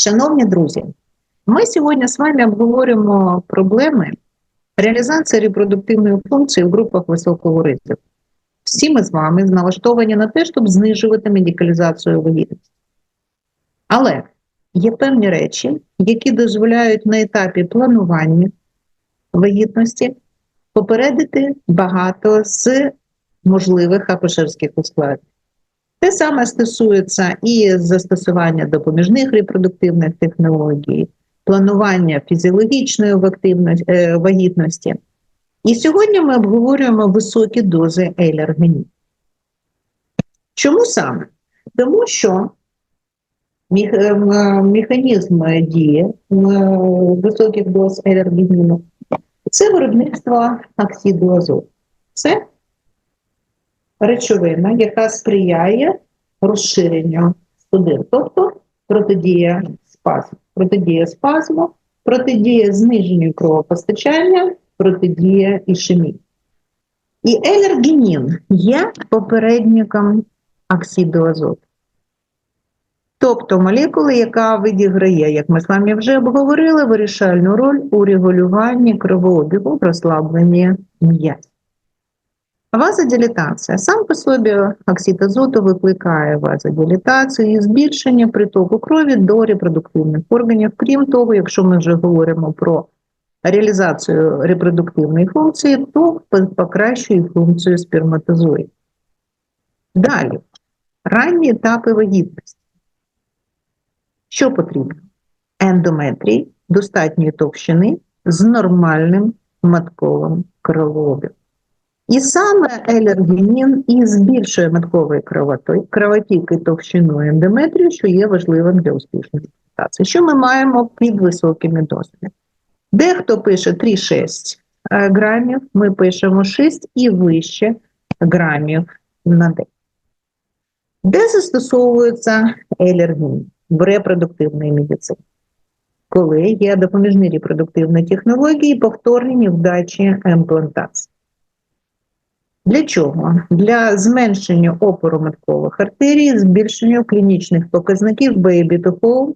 Шановні друзі, ми сьогодні з вами обговоримо проблеми реалізації репродуктивної функції в групах високого ризику. Всі ми з вами налаштовані на те, щоб знижувати медикалізацію вагітності. Але є певні речі, які дозволяють на етапі планування вагітності попередити багато з можливих акушерських ускладнень. Те саме стосується і застосування допоміжних репродуктивних технологій, планування фізіологічної е, вагітності. І сьогодні ми обговорюємо високі дози елергенів. Чому саме? Тому що міх- е, механізм дії е, високих доз елергеніну це виробництво оксиду азоту. Це речовина, яка сприяє розширенню судин, тобто протидія спазму. Протидія спазму, протидія зниженню кровопостачання, протидія ішемії. І елергенін є попередником оксиду азоту. Тобто молекула, яка відіграє, як ми з вами вже обговорили, вирішальну роль у регулюванні кровообігу в розслабленні м'язів. Вазодилатація. Сам по собі оксид азоту викликає вазодилатацію і збільшення притоку крові до репродуктивних органів. Крім того, якщо ми вже говоримо про реалізацію репродуктивної функції, то покращує функцію сперматозоїдів. Далі, ранні етапи вагітності. Що потрібно? Ендометрій достатньої товщини з нормальним матковим кровообігом. І саме елергенін і збільшує матковий кровотік і товщину ендометрію, що є важливим для успішної експлуатації. Що ми маємо під високими дозами? Дехто пише 3-6 е, грамів, ми пишемо 6 і вище грамів на день. Де застосовується елергін в репродуктивній медицині? Коли є допоміжні репродуктивні технології, повторні невдачі імплантації. Для чого? Для зменшення опору маткових артерій, збільшення клінічних показників baby to home,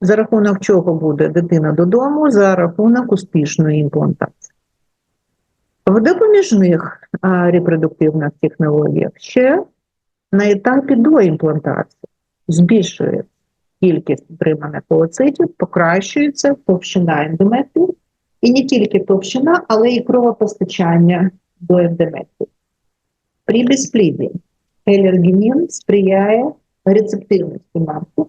за рахунок чого буде дитина додому, за рахунок успішної імплантації. В допоміжних репродуктивних технологіях ще на етапі до імплантації збільшує кількість отриманих ooцитів, покращується товщина ендометрію, і не тільки товщина, але й кровопостачання до ендометрію. При безпліді елергенін сприяє рецептивності матки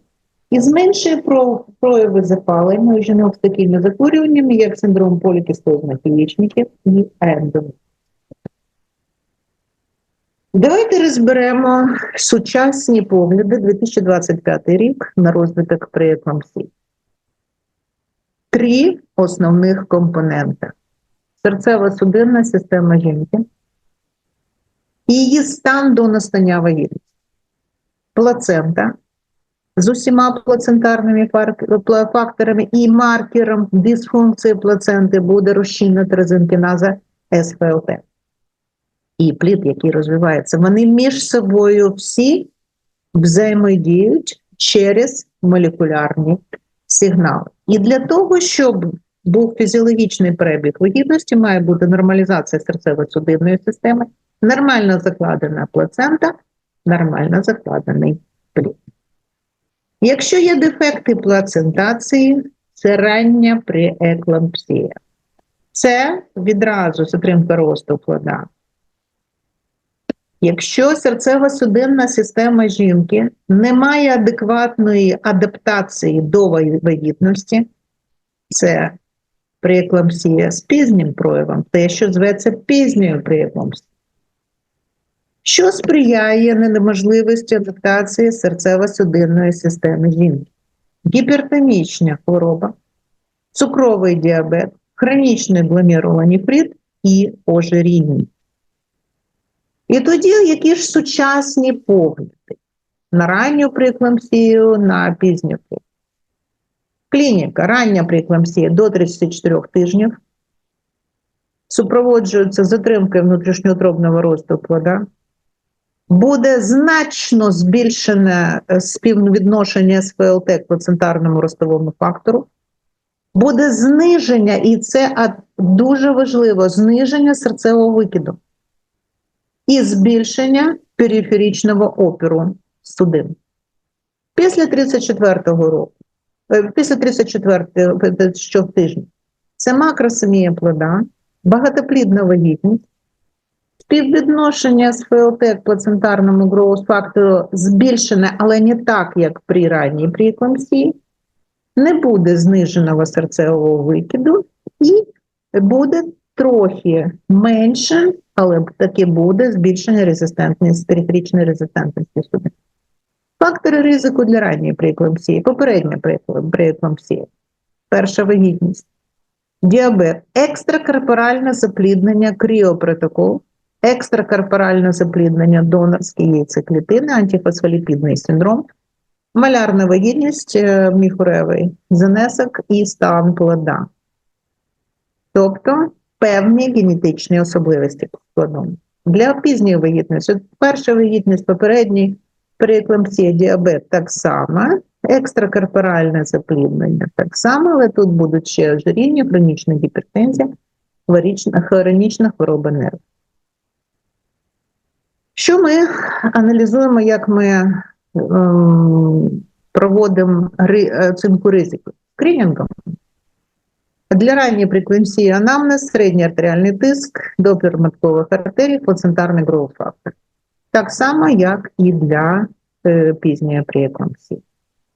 і зменшує про- прояви запалення жінок з такими захворюваннями, як синдром полікістозних яєчників і ендометрію. Давайте розберемо сучасні погляди 2025 рік на розвиток прееклампсії. Три основних компоненти: серцево-судинна система жінки, і її стан до настання вагітності, плацента з усіма плацентарними факторами і маркером дисфункції плаценти буде розчинна трезинкіназа СПЛТ і плід, який розвивається, вони між собою всі взаємодіють через молекулярні сигнали. І для того, щоб був фізіологічний перебіг вагітності, має бути нормалізація серцево-судинної системи, нормально закладена плацента, нормально закладений плід. Якщо є дефекти плацентації, це рання прееклампсія. Це відразу затримка росту плода. Якщо серцево-судинна система жінки не має адекватної адаптації до вагітності, це прееклампсія з пізнім проявом, те, що зветься пізньою прееклампсією, що сприяє неможливості адаптації серцево-судинної системи жінки, гіпертонічна хвороба, цукровий діабет, хронічний гломерулонефрит і ожиріння. І тоді які ж сучасні погляди на ранню прееклампсію, на пізню прееклампсію. Клініка, рання прееклампсія до 34 тижнів, супроводжується затримкою внутрішньоутробного росту плода, буде значно збільшене е, співвідношення СПЛТ к плацентарному ростовому фактору, буде зниження, і це дуже важливо, зниження серцевого викиду і збільшення периферичного опіру судин. Після 34-го року, після 34 щотижня, це макросемія плода, багатоплідна вагітність, співвідношення з ФЛТ к плацентарному гроус-фактору збільшене, але не так, як при ранній преекламсії, не буде зниженого серцевого викиду і буде трохи менше, але таки буде збільшення резистентності, периферичної резистентності судин. Фактори ризику для ранньої преекламсії, попередня прееклам- преекламсія, перша вагітність, діабет, екстракорпоральне запліднення кріопротокол, екстракорпоральне запліднення донорські яйцеклітини, антифосфоліпідний синдром, малярна вагітність, е, міхуревий занесок і стан плода. Тобто певні генетичні особливості плодом. Для пізньої вагітності, перша вагітність, попередній преекламсія, діабет так само, екстракорпоральне запліднення так само, але тут будуть ще ожиріння, хронічна гіпертензія, хронічна хвороба нервів. Що ми аналізуємо, як ми ем, проводимо оцінку ризику? Скринінгом. Для ранньої приквенції анамнез, середній артеріальний тиск, допір маткових артерій, плацентарний гроу фактор. Так само, як і для е, пізньої преекламсії.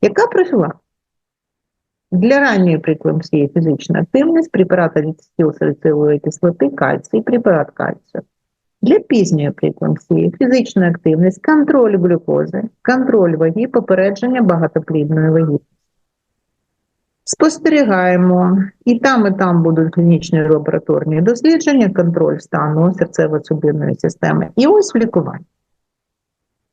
Яка профілактика? Для ранньої преекламсії фізична активність, препарат ацетилсаліцилової кислоти, кальцій, препарат кальцію. Для пізньої преекламсії фізична активність, контроль глюкози, контроль ваги, попередження багатоплідної вагітності. Спостерігаємо, і там, і там будуть клінічні лабораторні дослідження, контроль стану серцево-судинної системи. І ось лікування.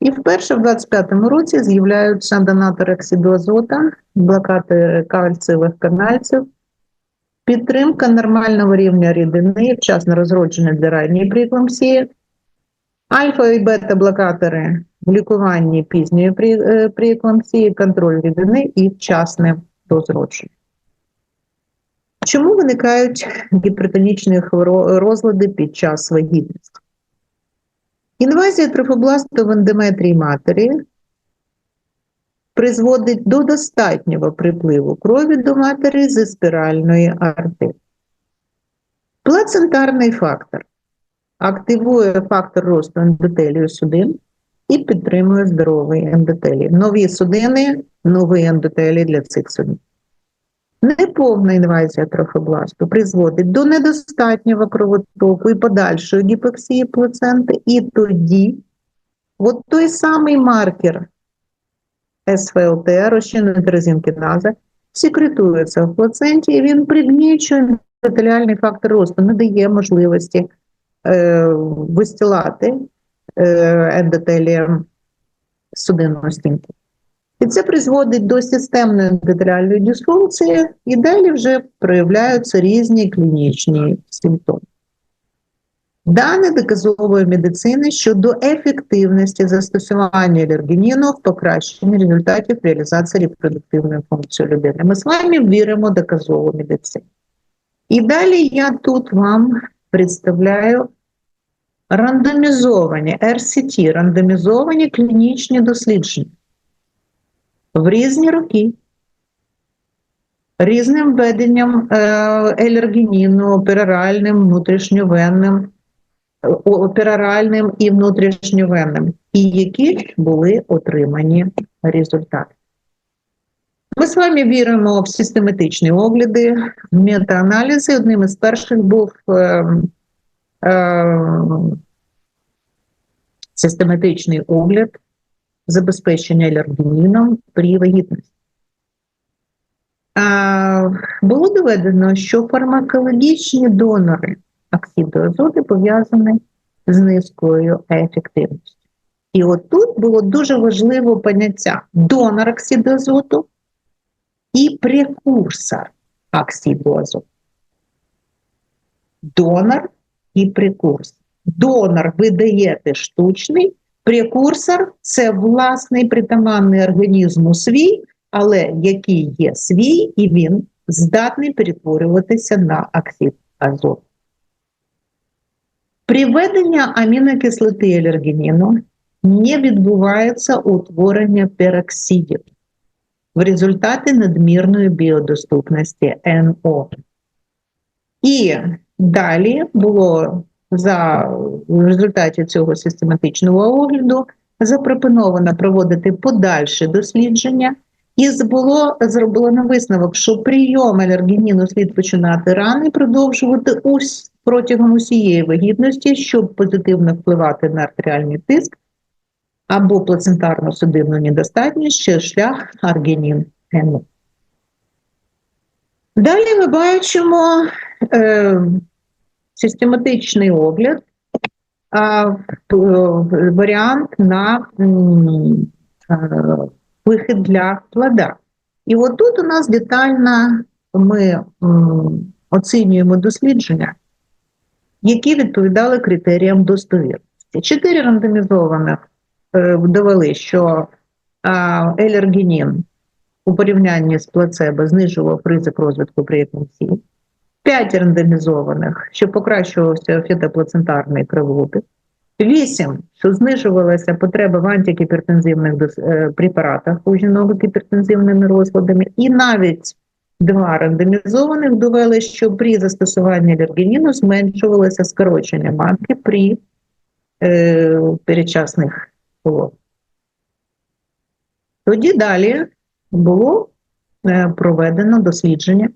І вперше в 25-му році з'являються донатори оксиду азота, блокати кальцієвих канальців, підтримка нормального рівня рідини, вчасно розродження для ранньої преекламсії, альфа і бета-блокатори в лікуванні пізньої пре- преекламсії, контроль рідини і вчасне дозродження. Чому виникають гіпертонічні розлади під час вагітності? Інвазія трофобласту в ендометрії матері призводить до достатнього припливу крові до матері зі спіральної артерії. Плацентарний фактор активує фактор росту ендотелію судин і підтримує здоровий ендотелій. Нові судини, новий ендотелій для цих судин. Неповна інвазія трофобласту призводить до недостатнього кровотоку і подальшої гіпоксії плаценти, і тоді от той самий маркер СФЛТ, розчинної трезінкіназа, секретується в плаценті, і він пригнічує ендотеліальний фактор росту, не дає можливості е, вистилати е, ендотелієм судинну стінку. Це призводить до системної ендотеліальної дисфункції, і далі вже проявляються різні клінічні симптоми. Дані доказової медицини щодо ефективності застосування алергеніну в покращенні результатів реалізації репродуктивної функції людини. Ми з вами віримо в доказову медицину. І далі я тут вам представляю рандомізовані RCT, рандомізовані клінічні дослідження в різні роки, різним введенням е, елергеніну, пероральним, внутрішньовенним, пероральним і внутрішньовенним, і які були отримані результати. Ми з вами віримо в систематичні огляди, метааналізи. Одним із перших був е, е, систематичний огляд забезпечення алергеніном при вагітності. Було доведено, що фармакологічні донори оксиду азоту пов'язані з низькою ефективністю. І от тут було дуже важливе поняття донор оксиду азоту і прекурсор оксиду азоту. Донор і прекурсор. Донор ви даєте штучний, Прекурсор це власний притаманний організму свій, але який є свій, і він здатний перетворюватися на оксид азоту. При введенні амінокислоти алергеніну не відбувається утворення пероксидів в результаті надмірної біодоступності НО. І далі було за в результаті цього систематичного огляду запропоновано проводити подальше дослідження, і було зроблено висновок, що прийом алергеніну слід починати рано і продовжувати ус протягом усієї вагітності, щоб позитивно впливати на артеріальний тиск або плацентарно-судинну недостатність через шлях аргінін НО. Далі ми бачимо е, систематичний огляд а, е, варіант на е, вихід для плода. І отут у нас детально ми оцінюємо дослідження, які відповідали критеріям достовірності. Чотири рандомізованих е, довели, що елергенін у порівнянні з плацебо знижував ризик розвитку при екунції. 5 рандомізованих, що покращувався фітоплацентарний кровотик, 8, що знижувалася потреба в антикіпертензивних е, препаратах у жінок з гіпертензивними розладами, і навіть два рандомізованих довели, що при застосуванні алергеніну зменшувалося скорочення матки при е, передчасних пологах. Тоді далі було е, проведено дослідження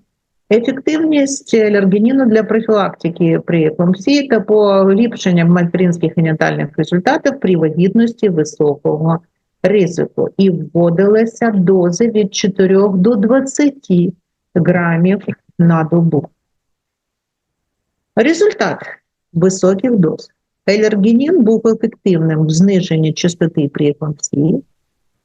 ефективність алергеніну для профілактики при еклампсії та поліпшення материнських і нетальних результатів при вагітності високого ризику. І вводилися дози від 4 до 20 грамів на добу. Результат високих доз. Алергенін був ефективним в зниженні частоти при еклампсії,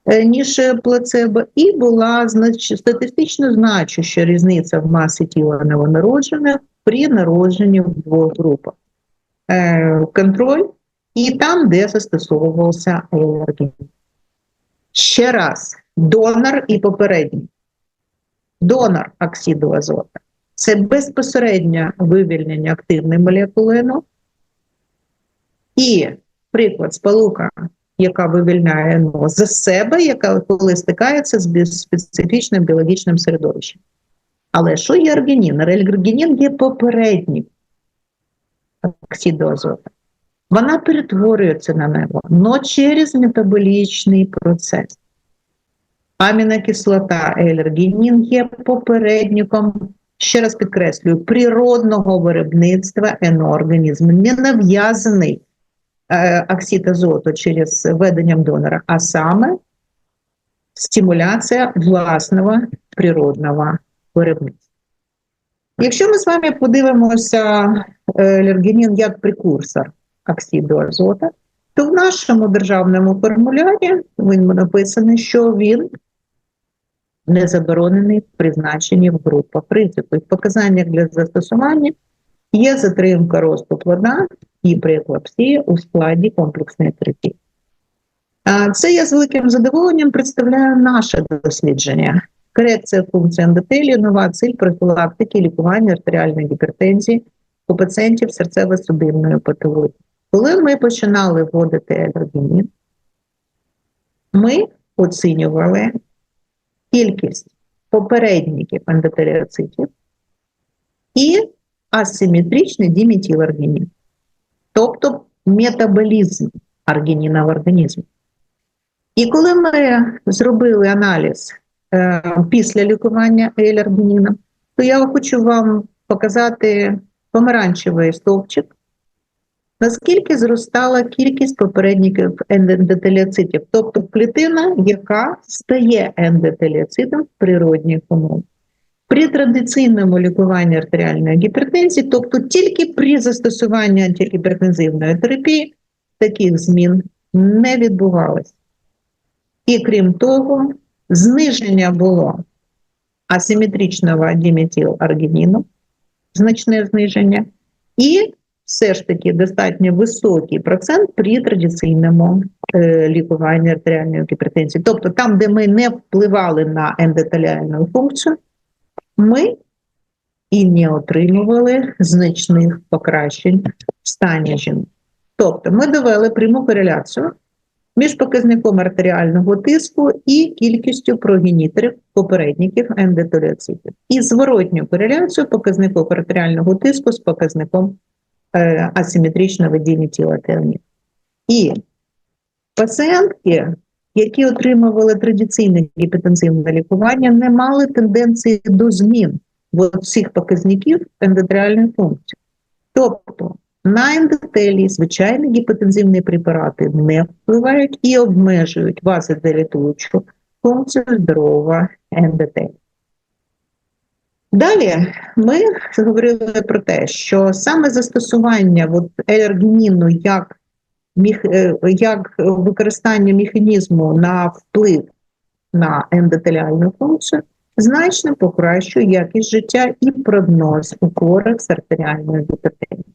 ніж плацебо, і була статистично значуща різниця в масі тіла новонароджених при народженні в двох групах. Е, Контроль і там, де застосовувався алергін. Ще раз, донор і попередній. Донор оксиду азота це безпосереднє вивільнення активної молекули НО. І приклад сполука яка вивільняє НО за себе, яка коли стикається з специфічним біологічним середовищем. Але що є аргінін? Аргінін є попередній оксиду. Вона перетворюється на нього, але через метаболічний процес. Амінокислота елергінін є попередником, ще раз підкреслюю, природного виробництва еноорганізму, не нав'язаний оксид азоту через введенням донора, а саме стимуляція власного природного виробництва. Якщо ми з вами подивимося е, алергенін як прекурсор оксиду азота, то в нашому державному формулярі він написано, що він не заборонений в призначенні в групах ризику. В показаннях для застосування є затримка росту плода і прееклапсія у складі комплексної терапії. Це я з великим задоволенням представляю наше дослідження. Корекція функції ендотелію, нова ціль профілактики лікування артеріальної гіпертензії у пацієнтів серцево-судинної патології. Коли ми починали вводити алергінін, ми оцінювали кількість попередників ендотеліоцитів і асиметричний діметиларгінін, тобто метаболізм аргініна в організмі. І коли ми зробили аналіз е, після лікування елергініном, то я хочу вам показати помаранчевий стовпчик, наскільки зростала кількість попередників ендотеліоцитів, тобто клітина, яка стає ендотеліоцитом в природніх умовах. При традиційному лікуванні артеріальної гіпертензії, тобто тільки при застосуванні антигіпертензивної терапії, таких змін не відбувалося. І крім того, зниження було асиметричного діметиlarгініну, значне зниження, і все ж таки достатньо високий процент при традиційному е, лікуванні артеріальної гіпертензії. Тобто там, де ми не впливали на ендотеліальну функцію, ми і не отримували значних покращень в стані жінок. Тобто ми довели пряму кореляцію між показником артеріального тиску і кількістю прогеніторів попередників ендотеліоцитів. І зворотню кореляцію показнику артеріального тиску з показником е, асиметричного виділення тіла термін. І пацієнтки, які отримували традиційне гіпотензивне лікування, не мали тенденції до змін в цих показників ендотеріальної функції. Тобто на ендотелії звичайні гіпотензивні препарати не впливають і обмежують вазодилатуючу функцію здорового ендотелія. Далі ми говорили про те, що саме застосування от, як, як використання механізму на вплив на ендотеліальну функцію значно покращує якість життя і прогноз у хворих з артеріальною гіпертензією.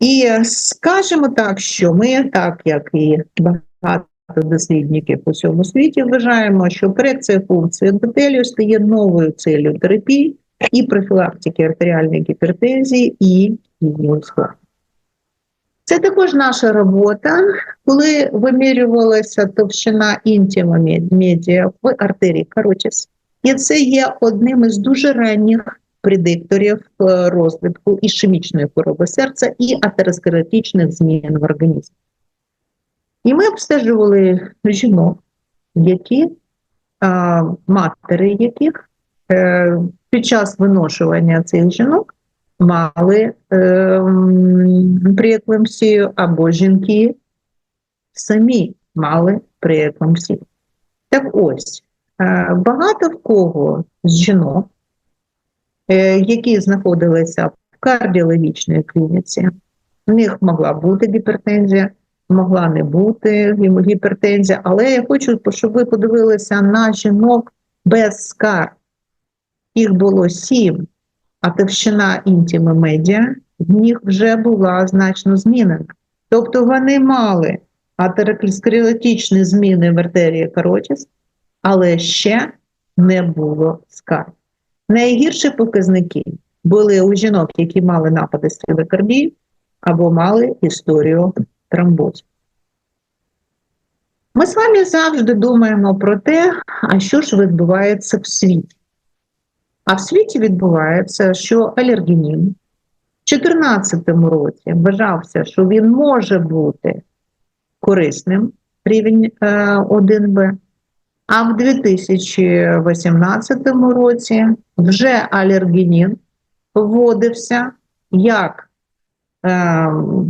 І скажемо так, що ми, так як і багато дослідників у всьому світі, вважаємо, що корекція функції ендотелію стає новою целью терапії і профілактики артеріальної гіпертензії і її ускладнення. Це також наша робота, коли вимірювалася товщина інтіма медіа в артерії каротіс. І це є одним із дуже ранніх предикторів е, розвитку ішемічної хвороби серця і атеросклеротичних змін в організмі. І ми обстежували жінок, які а, матері яких е, під час виношування цих жінок мали е, прееклампсію, або жінки самі мали прееклампсію. Так ось, е, багато в кого з жінок, е, які знаходилися в кардіологічній клініці, в них могла бути гіпертензія, могла не бути гіпертензія, але я хочу, щоб ви подивилися на жінок без скар. Їх було сім а товщина інтіми медіа в них вже була значно змінена. Тобто вони мали атеросклеротичні зміни в артерії каротіс, але ще не було скар. Найгірші показники були у жінок, які мали напади стілокардії або мали історію тромбозу. Ми з вами завжди думаємо про те, а що ж відбувається в світі. А в світі відбувається, що алергінін в 2014 році вважався, що він може бути корисним рівень 1Б, е, а в 2018 році вже алергінін вводився як е,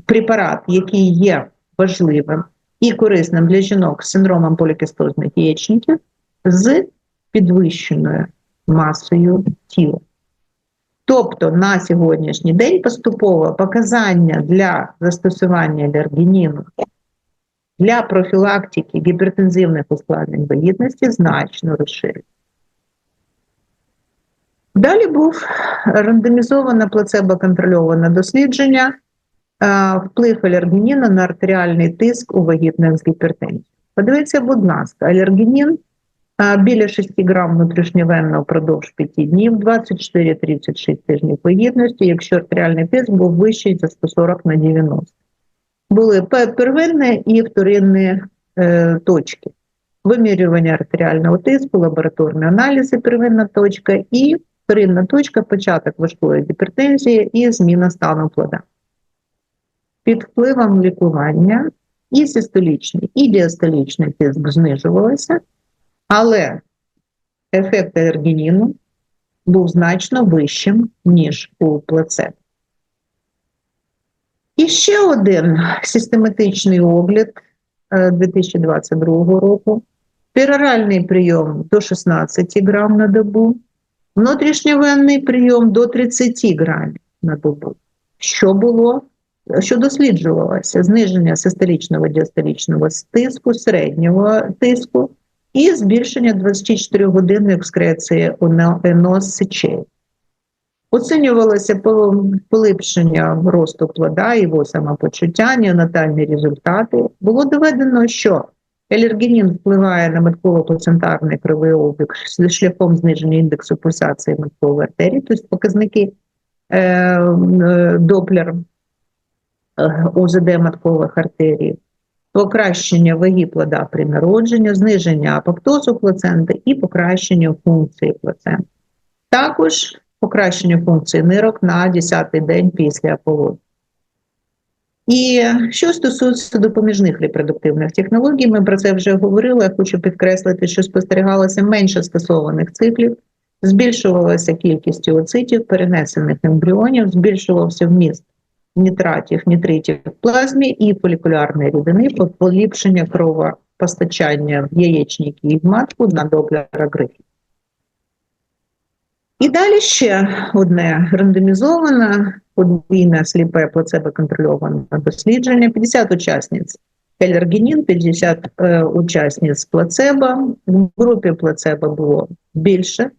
препарат, який є важливим і корисним для жінок з синдромом полікістозних яєчників з підвищеною масою тіла. Тобто на сьогоднішній день поступово показання для застосування алергініну для профілактики гіпертензивних ускладнень вагітності значно розширюється. Далі був рандомізоване плацебо-контрольоване дослідження вплив алергініну на артеріальний тиск у вагітних з гіпертензією. Подивіться, будь ласка, алергінін біля 6 грам внутрішньовенно впродовж 5 днів, 24-36 тижнів вагітності, якщо артеріальний тиск був вищий за 140 на 90. Були первинні і вторинні е, точки. Вимірювання артеріального тиску, лабораторні аналізи, первинна точка і вторинна точка початок важкої гіпертензії і зміна стану плода. Під впливом лікування і систолічний, і діастолічний тиск знижувалися, але ефект алергініну був значно вищим, ніж у плацебо. І ще один систематичний огляд 2022 е, року. Пероральний прийом до 16 грам на добу, внутрішньовенний прийом до 30 грамів на добу. Що було? Що досліджувалося? Зниження систолічного діастолічного тиску, середнього тиску і збільшення 24 годинної екскреції НОС сечей. Оцінювалося по- поліпшення росту плода, його самопочуття, неонатальні результати. Було доведено, що елергінін впливає на метково-плацентарний кривий обіг шляхом зниження індексу пульсації меткової артерії, тобто показники е, е, Доплер е, ОЗД маткових артерій, покращення ваги плода при народженні, зниження апоптозу плаценти і покращення функції плаценти. Також покращення функції нирок на 10-й день після пологів. І що стосується допоміжних репродуктивних технологій, ми про це вже говорили. Я хочу підкреслити, що спостерігалося менше скасованих циклів, збільшувалася кількість ooцитів, перенесених ембріонів, збільшувався вміст нітратів, нітритів в плазмі і фолікулярної рідини, поліпшення кровопостачання в яєчники і в матку на доплерографії. І далі ще одне рандомізоване, подвійне сліпе плацебо-контрольоване дослідження. 50 учасниць елергінін, 50 е, учасниць плацебо. В групі плацебо було більше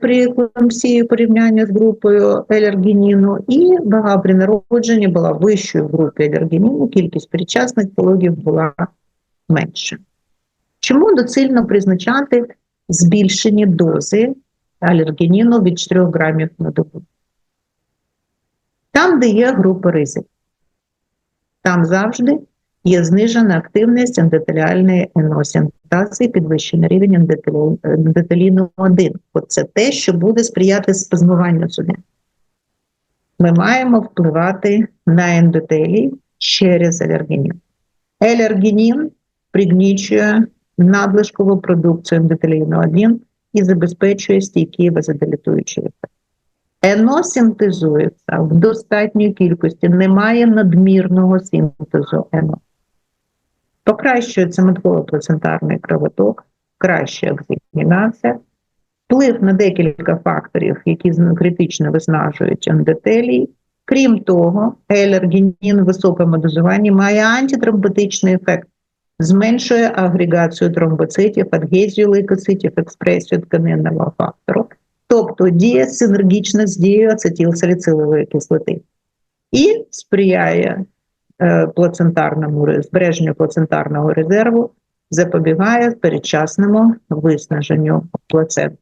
при еклампсії в порівнянні з групою елергініну, і вага при народженні була вищою в групі елергініну, кількість причасних пологів була менше. Чому доцільно призначати збільшені дози алергеніну від 4 грамів на добу? Там, де є група ризик, там завжди є знижена активність ендотеліальної еносінтації, підвищений рівень ендотелі- ендотеліну 1. Оце те, що буде сприяти спазмуванню судин. Ми маємо впливати на ендотелій через алергенін. Елергенін пригнічує надлишкову продукцію ендотеліну 1 і забезпечує стійкий вазодилатуючий ефект. ЕНО синтезується в достатній кількості, немає надмірного синтезу ЕНО. Покращується метково-плацентарний кровоток, краща оксигенація, вплив на декілька факторів, які критично виснажують ендотелій. Крім того, елергінін в високому дозуванні має антитромботичний ефект, зменшує агрегацію тромбоцитів, адгезію лейкоцитів, експресію тканинного фактору, тобто діє синергічно з дією ацетилсаліцилової кислоти і сприяє плацентарному збереженню плацентарного резерву, запобігає передчасному виснаженню плацент.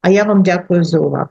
А я вам дякую за увагу.